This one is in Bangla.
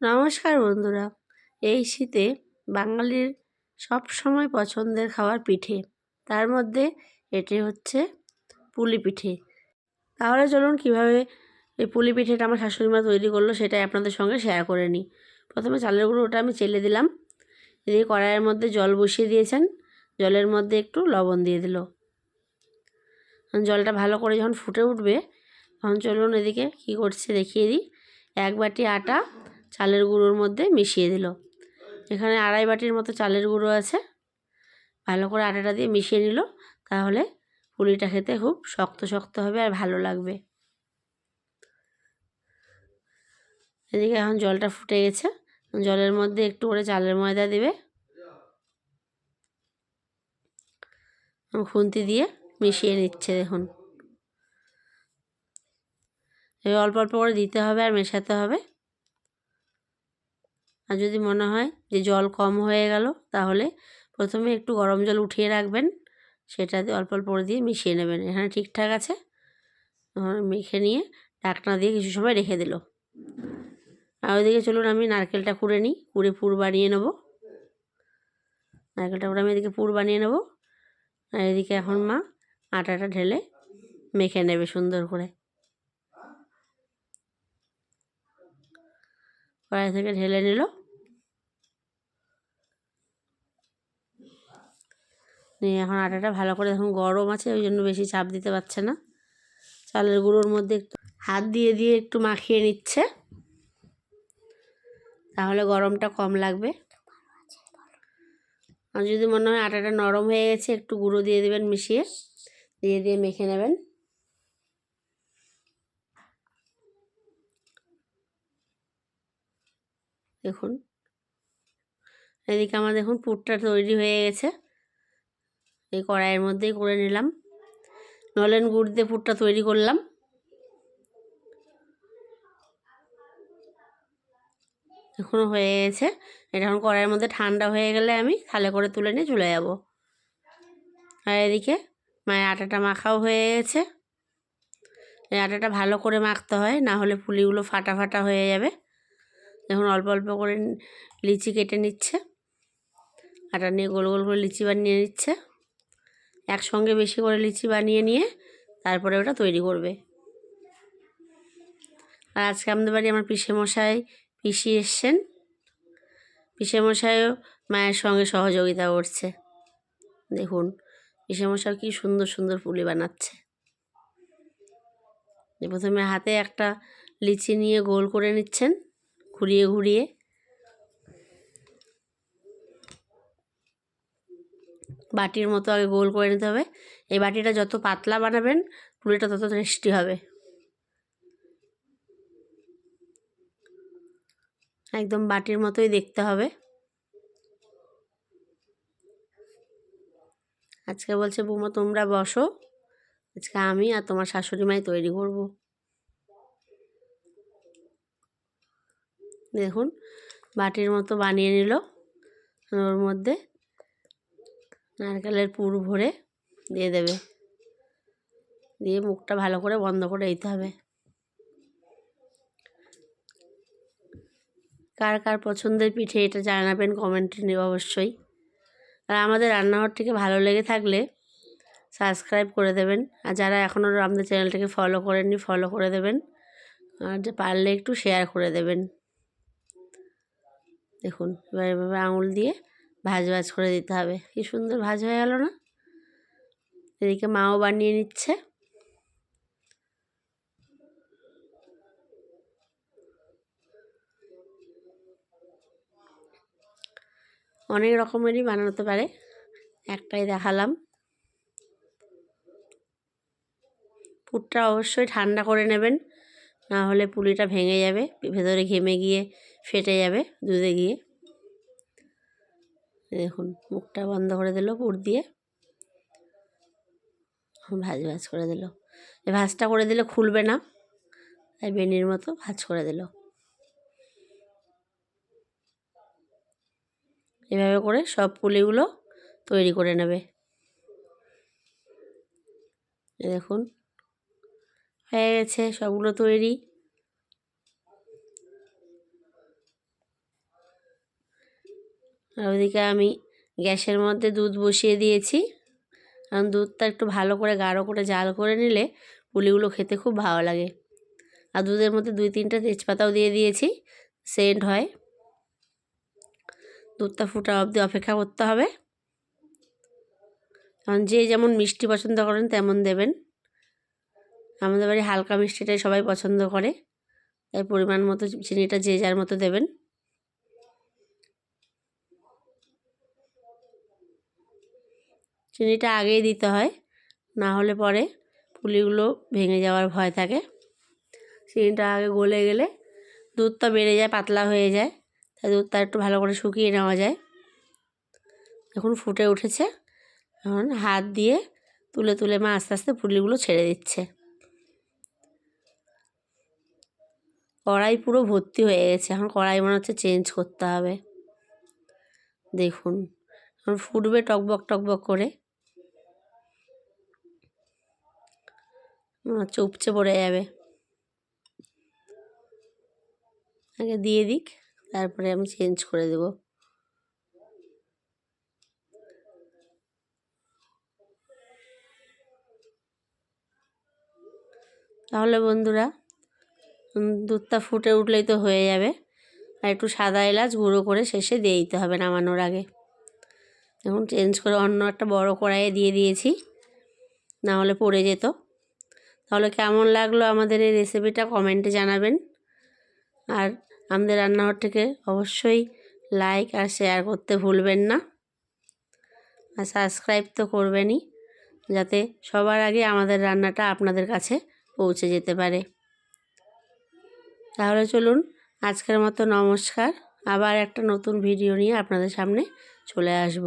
নমস্কার বন্ধুরা। এই শীতে বাঙালির সব সময় পছন্দের খাবার পিঠে। তার মধ্যে এটি হচ্ছে পুলি পিঠে। তাহলে চলুন কীভাবে এই পুলি পিঠেটা আমার শাশুড়ি মা তৈরি করল সেটাই আপনাদের সঙ্গে শেয়ার করে নিই। প্রথমে চালের গুঁড়ো ওটা আমি চেলে দিলাম। এদিকে কড়াইয়ের মধ্যে জল বসিয়ে দিয়েছেন। জলের মধ্যে একটু লবণ দিয়ে দিল। জলটা ভালো করে যখন ফুটে উঠবে, তখন চলুন এদিকে কী করছে দেখিয়ে দিই। এক বাটি আটা চালের গুঁড়োর মধ্যে মিশিয়ে দিল। এখানে আড়াই বাটির মতো চালের গুঁড়ো আছে। ভালো করে আটাটা দিয়ে মিশিয়ে নিল। তাহলে পুলিটা খেতে খুব শক্ত শক্ত হবে আর ভালো লাগবে। এদিকে এখন জলটা ফুটে গেছে। জলের মধ্যে একটু করে চালের ময়দা দেবে। খুন্তি দিয়ে মিশিয়ে নিচ্ছে দেখুন। অল্প অল্প করে দিতে হবে আর মেশাতে হবে। আর যদি মনে হয় যে জল কম হয়ে গেল, তাহলে প্রথমে একটু গরম জল উঠিয়ে রাখবেন। সেটা দিয়ে অল্প অল্প করে দিয়ে মিশিয়ে নেবেন। এখানে ঠিকঠাক আছে। মেখে নিয়ে ঢাকনা দিয়ে কিছু সময় রেখে দিল। আর ওইদিকে চলুন আমি নারকেলটা কুড়ে নিই। কুড়ে পুর বানিয়ে নেব। নারকেলটা কুড়ে আমি এদিকে পুর বানিয়ে নেব। আর এদিকে এখন মা আটাটা ঢেলে মেখে নেবে সুন্দর করে। কড়াই থেকে ঢেলে নিল। নিয়ে এখন আটাটা ভালো করে এখন গরম আছে, ওই জন্য বেশি চাপ দিতে পারছে না। চালের গুঁড়োর মধ্যে একটু হাত দিয়ে দিয়ে একটু মাখিয়ে নিচ্ছে। তাহলে গরমটা কম লাগবে। আর যদি মনে হয় আটাটা নরম হয়ে গেছে, একটু গুঁড়ো দিয়ে দেবেন মিশিয়ে। দিয়ে দিয়ে মেখে নেবেন। দেখুন। এদিকে আমার দেখুন পুরটা তৈরি হয়ে গেছে। এই কড়াইয়ের মধ্যেই করে নিলাম। নলেন গুড় দিয়ে পুরটা তৈরি করলাম। এখনও হয়ে গেছে। এটা এখন কড়াইয়ের মধ্যে ঠান্ডা হয়ে গেলে আমি থালে করে তুলে নিয়ে চলে যাব। আর এদিকে মায়ের আটাটা মাখাও হয়ে গেছে। এই আটাটা ভালো করে মাখতে হয়, না হলে পুলিগুলো ফাটা ফাটা হয়ে যাবে। দেখুন অল্প অল্প করে লিচি কেটে নিচ্ছে। আটা নিয়ে গোল গোল করে লিচি বানিয়ে নিচ্ছে। একসঙ্গে বেশি করে লিচি বানিয়ে নিয়ে তারপরে ওটা তৈরি করবে। আর আজকে আমাদের বাড়ি আমার মশাই পিসি এসছেন। মশাইও মায়ের সঙ্গে সহযোগিতা করছে। দেখুন মশাই কী সুন্দর সুন্দর পুলি বানাচ্ছে। প্রথমে হাতে একটা লিচি নিয়ে গোল করে নিচ্ছেন ঘুরিয়ে ঘুরিয়ে। বাটির মতো আগে গোল করে নিতে হবে। এই বাটিটা যত পাতলা বানাবেন পুলিটা তত টেস্টি হবে। একদম বাটির মতোই দেখতে হবে। আজকে বলছে, বৌমা, তোমরা বসো। আজকে আমি আর তোমার শাশুড়ি মাই তৈরি করব। দেখুন, বাটির মতো বানিয়ে নিল। ওর মধ্যে নারকেলের পুর ভরে দিয়ে দেবে। দিয়ে মুখটা ভালো করে বন্ধ করে দিতে হবে। কার কার পছন্দের পিঠে এটা জানাবেন কমেন্টে নেব অবশ্যই। আর আমাদের রান্নাঘরটিকে ভালো লেগে থাকলে সাবস্ক্রাইব করে দেবেন। আর যারা এখনও আমাদের চ্যানেলটাকে ফলো করেননি ফলো করে দেবেন। আর যে পারলে একটু শেয়ার করে দেবেন। দেখুন, এবার এভাবে আঙুল দিয়ে ভাজ ভাজ করে দিতে হবে। কি সুন্দর ভাজ হয়ে গেল না? এদিকে মাও বানিয়ে নিচ্ছে। অনেক রকমেরই বানাতে পারে। একটাই দেখালাম। পুরটা অবশ্যই ঠান্ডা করে নেবেন, না হলে পুলিটা ভেঙে যাবে। ভেতরে ঘেমে গিয়ে ফেটে যাবে দুধে গিয়ে। দেখুন, মুখটা বন্ধ করে দিল, পুর দিয়ে ভাজ ভাজ করে দিল। এই ভাজটা করে দিলে খুলবে না, তাই বেনির মতো ভাজ করে দিল। এভাবে করে সব পুলিগুলো তৈরি করে নেবে। দেখুন, হয়ে গেছে, সবগুলো তৈরি। আর ওইদিকে আমি গ্যাসের মধ্যে দুধ বসিয়ে দিয়েছি। কারণ দুধটা একটু ভালো করে, গাঢ় করে, জাল করে নিলে পুলিগুলো খেতে খুব ভালো লাগে। আর দুধের মধ্যে দুই তিনটা তেজপাতাও দিয়ে দিয়েছি, সেন্ট হয়। দুধটা ফুটা অবধি অপেক্ষা করতে হবে। কারণ যে যেমন মিষ্টি পছন্দ করেন তেমন দেবেন। আমাদের বাড়ি হালকা মিষ্টিটাই সবাই পছন্দ করে। তাই পরিমাণ মতো চিনিটা যে যার মতো দেবেন। চিনিটা আগেই দিতে হয়, না হলে পরে পুলিগুলো ভেঙে যাওয়ার ভয় থাকে। চিনিটা আগে গলে গেলে দুধটা বেড়ে যায়, পাতলা হয়ে যায়, তাই দুধটা একটু ভালো করে শুকিয়ে নেওয়া যায়। এখন ফুটে উঠেছে, এখন হাত দিয়ে তুলে তুলে মা আস্তে আস্তে পুলিগুলো ছেড়ে দিচ্ছে। কড়াই পুরো ভর্তি হয়ে গেছে, এখন কড়াই মনে হচ্ছে চেঞ্জ করতে হবে। দেখুন, এখন ফুটবে টকবক টকবক করে। হচ্ছে উপচে পড়ে যাবে। আগে দিয়ে দিক, তারপরে আমি চেঞ্জ করে দেব। তাহলে বন্ধুরা, দুধটা ফুটে উঠলেই তো হয়ে যাবে। আর একটু সাদা এলাচ গুঁড়ো করে শেষে দিয়ে দিতে হবে নামানোর আগে। এখন চেঞ্জ করে অন্য একটা বড় কড়াইয়ে দিয়ে দিয়েছি, না হলে পড়ে যেত। তাহলে কেমন লাগল আমাদের এই রেসিপিটা কমেন্টে জানাবেন। আর আমাদের রান্নাঘরটিকে অবশ্যই লাইক আর শেয়ার করতে ভুলবেন না। আর সাবস্ক্রাইব তো করবেনই, যাতে সবার আগে আমাদের রান্নাটা আপনাদের কাছে পৌঁছে যেতে পারে। তাহলে চলুন, আজকের মতো নমস্কার। আবার একটা নতুন ভিডিও নিয়ে আপনাদের সামনে চলে আসব।